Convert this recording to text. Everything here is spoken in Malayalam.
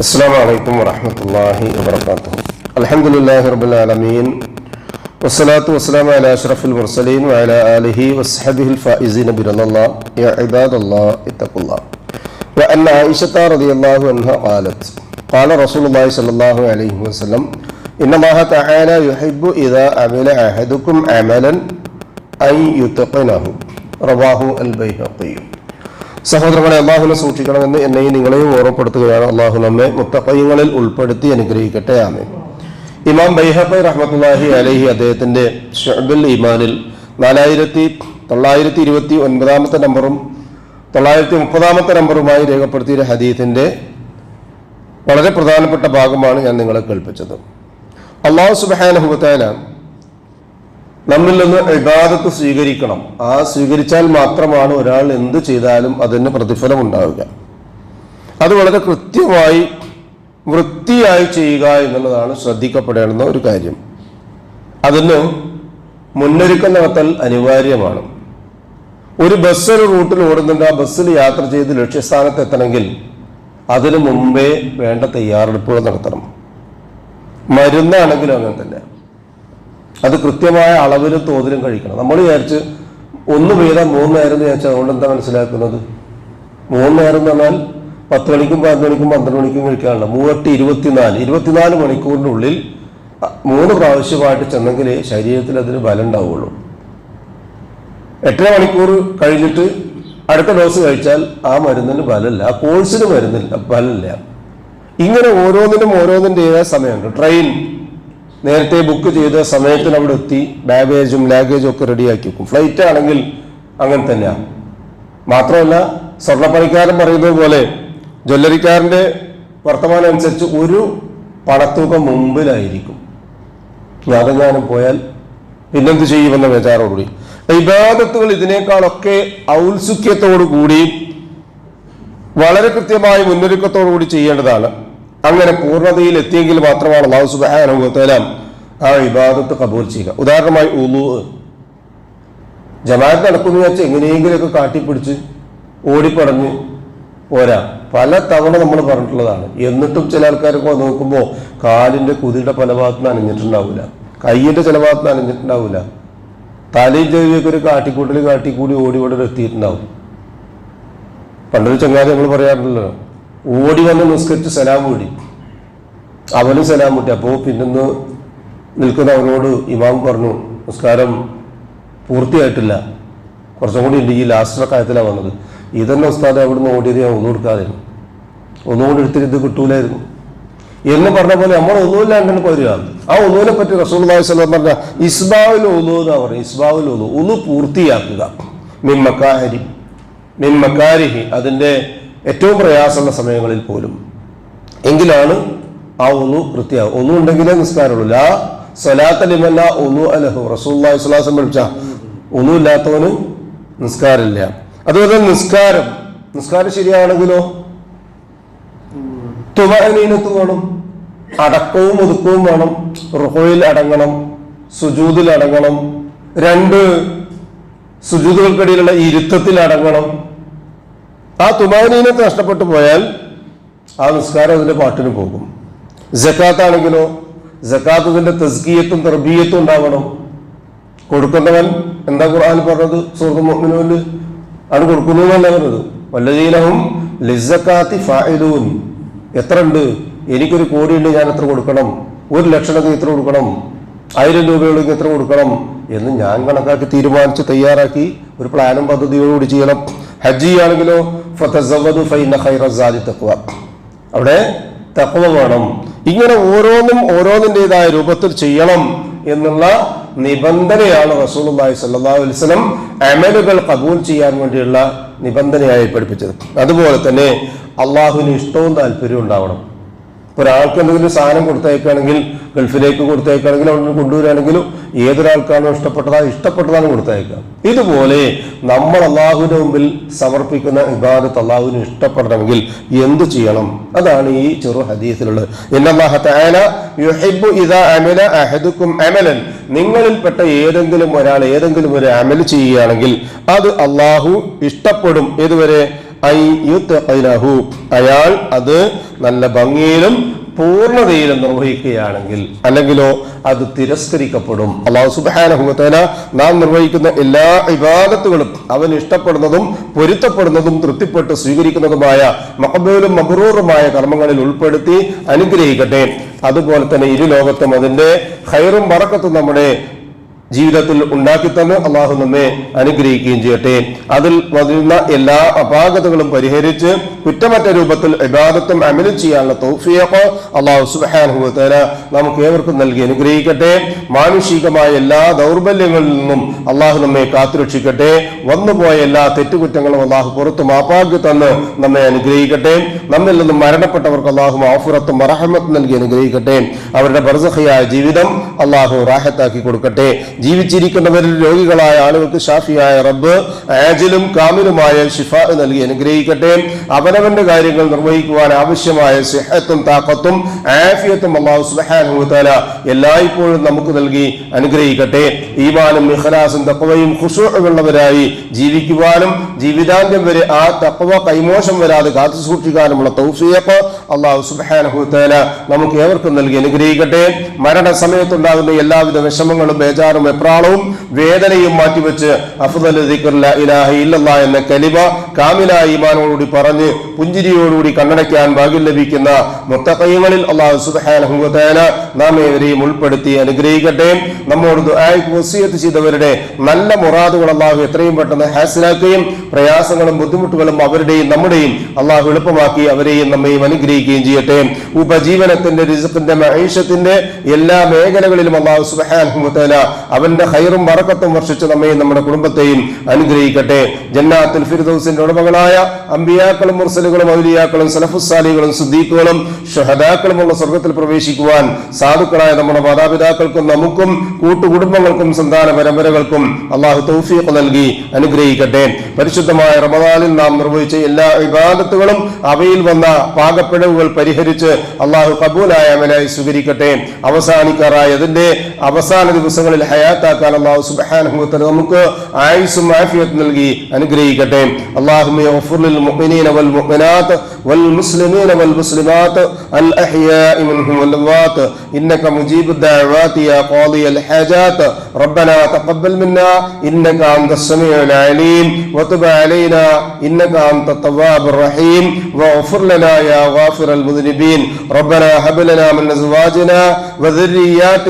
السلام عليكم ورحمة الله وبركاته الحمد لله رب العالمين والصلاة والسلام على أشرف المرسلين وعلى آله وصحبه الفائزين برضا الله يا عباد الله اتقوا الله وأن عائشة رضي الله عنها قالت قال رسول الله صلى الله عليه وسلم إن الله تعالى يحب إذا عمل أحدكم عملا أن يتقنه رواه البيهقي സഹോദരങ്ങളെ അള്ളാഹുനെ സൂക്ഷിക്കണമെന്ന് എന്നെയും നിങ്ങളെയും ഓർമ്മപ്പെടുത്തുകയാണ്. അള്ളാഹു നമ്മെ മുത്തപ്പയ്യങ്ങളിൽ ഉൾപ്പെടുത്തി അനുഗ്രഹിക്കട്ടെ. ആമേ ഇമാം ബൈഹബൈ റഹ്മത്തുല്ലാഹി അലഹി അദ്ദേഹത്തിന്റെ ഷഹബുൽ ഇമാനിൽ നാലായിരത്തി തൊള്ളായിരത്തി ഇരുപത്തി ഒൻപതാമത്തെ നമ്പറും തൊള്ളായിരത്തി മുപ്പതാമത്തെ നമ്പറുമായി രേഖപ്പെടുത്തിയ ഹദീത്തിന്റെ വളരെ പ്രധാനപ്പെട്ട ഭാഗമാണ് ഞാൻ നിങ്ങളെ കേൾപ്പിച്ചത്. അള്ളാഹു സുബാനുഭവത്തായ നമ്മിൽ നിന്ന് ഇബാദത്ത് സ്വീകരിക്കണം. ആ സ്വീകരിച്ചാൽ മാത്രമാണ് ഒരാൾ എന്ത് ചെയ്താലും അതിന് പ്രതിഫലം ഉണ്ടാവുക. അത് വളരെ കൃത്യമായി വൃത്തിയായി ചെയ്യുക എന്നുള്ളതാണ് ശ്രദ്ധിക്കപ്പെടേണ്ടുന്ന ഒരു കാര്യം. അതിന് മുന്നൊരുക്കം നടത്തൽ അനിവാര്യമാണ്. ഒരു ബസ് ഒരു റൂട്ടിൽ ഓടുന്നുണ്ട് ആ ബസ്സിൽ യാത്ര ചെയ്ത് ലക്ഷ്യസ്ഥാനത്ത് എത്തണമെങ്കിൽ അതിനു മുമ്പേ വേണ്ട തയ്യാറെടുപ്പുകൾ നടത്തണം. മരുന്നാണെങ്കിലും അങ്ങനെ തന്നെ. അത് കൃത്യമായ അളവിലും തോതിലും കഴിക്കണം. നമ്മൾ വിചാരിച്ച് ഒന്ന് വേദം മൂന്ന് നേരം എന്ന് വിചാരിച്ചാൽ അതുകൊണ്ട് എന്താ മനസ്സിലാക്കുന്നത്? മൂന്ന് നേരം എന്ന് പറഞ്ഞാൽ പത്ത് മണിക്കും പതിനൊന്ന് മണിക്കും പന്ത്രണ്ട് മണിക്കും കഴിക്കാനുള്ള മൂവട്ടി ഇരുപത്തിനാല്. ഇരുപത്തിനാല് മണിക്കൂറിനുള്ളിൽ മൂന്ന് പ്രാവശ്യമായിട്ട് ചെന്നെങ്കിൽ ശരീരത്തിൽ അതിന് ബലം ഉണ്ടാവുള്ളൂ. എട്ടര മണിക്കൂർ കഴിഞ്ഞിട്ട് അടുത്ത ഡോസ് കഴിച്ചാൽ ആ മരുന്നിന് ബലമില്ല. ആ കോഴ്സിന് മരുന്നില്ല ബലമില്ല. ഇങ്ങനെ ഓരോന്നിനും ഓരോന്നിന്റെതായ സമയമുണ്ട്. ട്രെയിൻ നേരത്തെ ബുക്ക് ചെയ്ത സമയത്തിന് അവിടെ എത്തി ബാഗേജും ലാഗേജും ഒക്കെ റെഡിയാക്കി വെക്കും. ഫ്ലൈറ്റ് ആണെങ്കിൽ അങ്ങനെ തന്നെയാണ് മാത്രമല്ല സ്വർണപ്പണിക്കാരൻ പറയുന്നത് പോലെ ജ്വല്ലറിക്കാരന്റെ വർത്തമാനം അനുസരിച്ച് ഒരു പണത്തൂക്കം മുമ്പിലായിരിക്കും. ഞാനും പോയാൽ പിന്നെന്ത് ചെയ്യുമെന്ന വിചാരോടുകൂടി. ഇബാദത്തുകൾ ഇതിനേക്കാളൊക്കെ ഔത്സുഖ്യത്തോടു കൂടി വളരെ കൃത്യമായ മുന്നൊരുക്കത്തോടു കൂടി ചെയ്യേണ്ടതാണ്. അങ്ങനെ പൂർണതയിൽ എത്തിയെങ്കിൽ മാത്രമാണ് അള്ളാഹു സുബാനുഭവത്തേലാം ആ ഇബാദത്ത് കബൂൽ ചെയ്യുക. ഉദാഹരണമായി ഉലു ജമാഅത്ത് നടക്കുന്നു വെച്ചാൽ എങ്ങനെയെങ്കിലുമൊക്കെ കാട്ടിപ്പിടിച്ച് ഓടിപ്പടഞ്ഞ് പോരാ. പല തവണ നമ്മൾ പറഞ്ഞിട്ടുള്ളതാണ്. എന്നിട്ടും ചില ആൾക്കാരൊക്കെ നോക്കുമ്പോൾ കാലിന്റെ കുതിയുടെ പല ഭാഗത്തുനിന്ന് അനഞ്ഞിട്ടുണ്ടാവില്ല കയ്യിന്റെ ചില ഭാഗത്ത് അനഞ്ഞിട്ടുണ്ടാവില്ല തലയും ചെവിയൊക്കെ ഒരു കാട്ടിക്കൂട്ടൽ കാട്ടിക്കൂടി ഓടി ഓടി എത്തിയിട്ടുണ്ടാവും. പണ്ടൊരു ചങ്ങാതി നമ്മൾ പറയാറുണ്ടല്ലോ ഓടി വന്ന് നിസ്കരിച്ച് സലാം കൂടി അവനും സലാം കൂട്ടി അപ്പോൾ പിന്നൊന്ന് നിൽക്കുന്നവനോട് ഇമാം പറഞ്ഞു നമസ്കാരം പൂർത്തിയായിട്ടില്ല. കുറച്ചും കൂടി ഉണ്ട് ഈ ലാസ്റ്റ് കാര്യത്തിലാണ് വന്നത്. ഇതന്നെ ഉസ്താദ് അവിടുന്ന് ഓടിയത് ഞാൻ ഒന്നും കൊടുക്കാതായിരുന്നു ഒന്നും കൂടി എടുത്തിട്ട് ഇത് കിട്ടൂലായിരുന്നു. എന്ന് പറഞ്ഞ പോലെ നമ്മൾ ഒന്നുമില്ലാണ്ടാണ് പോരുക ആ ഒന്നുവിനെ പറ്റി റസൂൽ സ്വലം പറഞ്ഞ ഇസ്ബാവിൽ ഒന്നു എന്നാ പറഞ്ഞു ഇസ്ബാവിൽ ഒന്നു. ഒന്ന് പൂർത്തിയാക്കുക. മിമ്മക്കാരി മിമ്മക്കാരിഹി അതിന്റെ ഏറ്റവും പ്രയാസമുള്ള സമയങ്ങളിൽ പോലും. എങ്കിലാണ് ആ ഒന്നു വൃത്തിയാകും ഒന്നും ഉണ്ടെങ്കിലേ നിസ്കാരമുള്ളൂ. ലാ സ്വലാത്ത ലിമല്ല ഒന്നു അലഹു. റസൂല്ലാഹി സ്വലാസം പഠിച്ച ഒന്നും ഇല്ലാത്തവന് നിസ്കാരമില്ല. അതുപോലെ നിസ്കാരം. നിസ്കാരം ശരിയാണെങ്കിലോ? തുമനീനത്ത് വേണം. അടക്കവും ഒതുക്കവും വേണം. റുഹോയിൽ അടങ്ങണം. സുജൂതിൽ അടങ്ങണം. രണ്ട് സുജൂതുകൾക്കിടയിലുള്ള ഇരുത്തത്തിൽ അടങ്ങണം. ആ തുമാനീനത്ത് നഷ്ടപ്പെട്ടു പോയാൽ ആ നിസ്കാരം അതിന്റെ പാട്ടിന് പോകും. ജക്കാത്താണെങ്കിലോ? ജക്കാത്തതിന്റെ തസ്കീയത്തും തെർബീയത്തും ഉണ്ടാവണം. കൊടുക്കുന്നവൻ എന്താ ഖുർആൻ പറഞ്ഞത്? സുഹൃത്തു മുഅ്മിനൂന് ആണ് കൊടുക്കുന്നു പറഞ്ഞത്. വല്ലതീലഹും ലിസക്കാത്തി ഫായിലൂൻ എത്ര ഉണ്ട് എനിക്കൊരു കോടി ഉണ്ട് ഞാൻ എത്ര കൊടുക്കണം? ഒരു ലക്ഷണത്തിന് എത്ര കൊടുക്കണം? ആയിരം രൂപയോട് എത്ര കൊടുക്കണം? എന്ന് ഞാൻ കണക്കാക്കി തീരുമാനിച്ച് തയ്യാറാക്കി ഒരു പ്ലാനും പദ്ധതിയോടുകൂടി ചെയ്യണം. ഹജ്ജി ആണെങ്കിലോ ഫൈന സാദി അവിടെ തക്വ വേണം. ഇങ്ങനെ ഓരോന്നും ഓരോന്നിന്റെതായ രൂപത്തിൽ ചെയ്യണം എന്നുള്ള നിബന്ധനയാണ് റസൂലുള്ളാഹി സ്വല്ലല്ലാഹു അലൈഹി വസല്ലം അമലുകൾ കബൂൽ ചെയ്യാൻ വേണ്ടിയുള്ള നിബന്ധനയായി പഠിപ്പിച്ചത്. അതുപോലെ തന്നെ അള്ളാഹുവിന് ഇഷ്ടവും താല്പര്യവും ഉണ്ടാവണം. ഒരാൾക്ക് എന്തെങ്കിലും സാധനം കൊടുത്തയക്കുകയാണെങ്കിൽ ഗൾഫിലേക്ക് കൊടുത്തയക്കുകയാണെങ്കിൽ അവിടെ കൊണ്ടുവരികയാണെങ്കിലും ഏതൊരാൾക്കാണോ ഇഷ്ടപ്പെട്ടതാണ് ഇഷ്ടപ്പെട്ടതാണ് കൊടുത്തയക്കുക. ഇതുപോലെ നമ്മൾ അള്ളാഹുവിന്റെ മുമ്പിൽ സമർപ്പിക്കുന്ന ഇബാദത്ത് അള്ളാഹുവിന് ഇഷ്ടപ്പെടണമെങ്കിൽ എന്ത് ചെയ്യണം? അതാണ് ഈ ചെറു ഹദീസിലുള്ളത്. നിങ്ങളിൽപ്പെട്ട ഏതെങ്കിലും ഒരാൾ ഏതെങ്കിലും ഒരു അമൽ ചെയ്യുകയാണെങ്കിൽ അത് അള്ളാഹു ഇഷ്ടപ്പെടും. യുത്തഖിനഹു. അയാൾ അത് നല്ല ഭംഗിയിലും പൂർണതയിലും നിർവഹിക്കുകയാണെങ്കിൽ അല്ലെങ്കിലോ അത് തിരസ്കരിക്കപ്പെടും. അള്ളാഹു സുബാനഹുമത്തേന നാം നിർവഹിക്കുന്ന എല്ലാ ഇബാദത്തുകളും അവൻ ഇഷ്ടപ്പെടുന്നതും പൊരുത്തപ്പെടുന്നതും തൃപ്തിപ്പെട്ട് സ്വീകരിക്കുന്നതുമായ മഹബൂലും മബറൂറുമായ കർമ്മങ്ങളിൽ ഉൾപ്പെടുത്തി അനുഗ്രഹിക്കട്ടെ. അതുപോലെ തന്നെ ഇരു ലോകത്തും അതിന്റെ ഹൈറും വറക്കത്തും നമ്മുടെ ജീവിതത്തിൽ ഉണ്ടാക്കി തന്നെ അള്ളാഹു നമ്മെ അനുഗ്രഹിക്കുകയും ചെയ്യട്ടെ. അതിൽ വരുന്ന എല്ലാ അപാകതകളും പരിഹരിച്ച് കുറ്റമറ്റ രൂപത്തിൽ ഇബാദത്തും അമലും ചെയ്യാനുള്ള തൗഫിയഖ് അള്ളാഹു സുബ്ഹാനഹു നമുക്ക് ഏവർക്കും നൽകി അനുഗ്രഹിക്കട്ടെ. മാനുഷികമായ എല്ലാ ദൗർബല്യങ്ങളിൽ നിന്നും അള്ളാഹു നമ്മെ കാത്തുരക്ഷിക്കട്ടെ. വന്നുപോയ എല്ലാ തെറ്റുകുറ്റങ്ങളും അള്ളാഹു പുറത്തു മാപ്പാക്കി തന്ന് നമ്മെ അനുഗ്രഹിക്കട്ടെ. നമ്മിൽ നിന്നും മരണപ്പെട്ടവർക്ക് അള്ളാഹു ആഫുറത്തും മറഹമത്തും നൽകി അനുഗ്രഹിക്കട്ടെ. അവരുടെ ബർസഹയായ ജീവിതം അള്ളാഹു റാഹത്താക്കി കൊടുക്കട്ടെ. ജീവിച്ചിരിക്കുന്നവരിൽ രോഗികളായ ആളുകൾക്ക് ഷാഫിയായ റബ്ബ് ആജിലും കാമിലുമായ ഷിഫ നൽകി അനുഗ്രഹിക്കട്ടെ. അവനവന്റെ കാര്യങ്ങൾ നിർവഹിക്കുവാൻ ആവശ്യമായ സിഹത്തും താക്കത്തും ആഫിയത്തും അള്ളാഹു സുബ്ഹാനഹു തആല എല്ലായ്പ്പോഴും നമുക്ക് നൽകി അനുഗ്രഹിക്കട്ടെ. ഈമാനും ഇഖ്ലാസും തക്കവയും ഖുഷുള്ളവരായി ജീവിക്കുവാനും ജീവിതാന്ത്യം വരെ ആ തക്കവ കൈമോശം വരാതെ കാത്തു സൂക്ഷിക്കാനുമുള്ള തൗഫിയപ്പ് അള്ളാഹു സുബ്ഹാനഹു തആല നമുക്ക് ഏവർക്കും നൽകി അനുഗ്രഹിക്കട്ടെ. മരണസമയത്തുണ്ടാകുന്ന എല്ലാവിധ വിഷമങ്ങളും ബേജാറും എപ്രാളവും വേദനയും മാറ്റിവെച്ച് അഫ്ദൽ ഇലാഹ എന്ന കലിമ കാമിലായ ഈമാനോടുകൂടി പറഞ്ഞ് പുഞ്ചിരിയോടുകൂടി കണ്ണടയ്ക്കാൻ ഭാഗ്യം ലഭിക്കുന്ന മുത്തക്കയ്യങ്ങളിൽ അള്ളാഹു നാം ഏവരെയും ഉൾപ്പെടുത്തി അനുഗ്രഹിക്കട്ടെ. നമ്മോട് വസീയത്ത് ചെയ്തവരുടെ നല്ല മുറാദുകൾ അള്ളാഹു എത്രയും പെട്ടെന്ന് ഹാസിലാക്കുകയും പ്രയാസങ്ങളും ബുദ്ധിമുട്ടുകളും അവരുടെയും നമ്മുടെയും അള്ളാഹു എളുപ്പമാക്കി അവരെയും നമ്മയും അനുഗ്രഹിക്കുകയും ചെയ്യട്ടെ. ഉപജീവനത്തിന്റെ റിസത്തിന്റെ മഹീഷത്തിന്റെ എല്ലാ മേഖലകളിലും അള്ളാഹു തആല അവന്റെ ഹൈറും വറക്കത്തും വർഷിച്ച് നമ്മയും നമ്മുടെ കുടുംബത്തെയും അനുഗ്രഹിക്കട്ടെ. ജന്നാത്തുൽ ഫിർദൌസിന്റെ ഉടമകളായ അമ്പിയാക്കളും മുർസലുകളും ഔലിയാക്കളും സലഫുസാലികളും സുദ്ദീഖുകളും ഷഹദാക്കളുമുള്ള സ്വർഗത്തിൽ പ്രവേശിക്കുവാൻ സാധുക്കളായ നമ്മുടെ മാതാപിതാക്കൾക്കും നമുക്കും കൂട്ടുകുടുംബങ്ങൾക്കും സന്താന പരമ്പരകൾക്കും അള്ളാഹു തൗഫീഖ് നൽകി അനുഗ്രഹിക്കട്ടെ. പരിശുദ്ധമായ റമദാനിൽ നാം നിർവഹിച്ച എല്ലാ വിവാദത്തുകളും അവയിൽ വന്ന പാകപ്പിഴവുകൾ പരിഹരിച്ച് അള്ളാഹു കബൂലായ അമലായി സ്വീകരിക്കട്ടെ. അവസാനിക്കാറായ അതിന്റെ അവസാന ദിവസങ്ങളിൽ ഹയാത്താക്കാൻ അള്ളാഹു സുബ്ഹാനഹു വ തആല നമുക്ക് ആയുസ്സും ആഫിയത്ത് നൽകി അനുഗ്രഹിക്കട്ടെ അല്ലാഹുമ്മ യഗ്ഫിർ ലിൽ മുഅ്മിനീന വൽ മുഅ്മിനാത്ത് വൽ മുസ്ലിമീന വൽ മുസ്ലിമാത്ത് അൽ അഹ്യാഇ മിൻഹും വൽ അംവാത്ത് ഇന്നക മുജീബു الدعوات يا قاضي الحاجات ربنا تقبل منا إنك أنت السميع العليم وتب علينا إنك أنت التواب الرحيم واغفر لنا يا غافر المذنبين ربنا هب لنا من أزواجنا وذرياتنا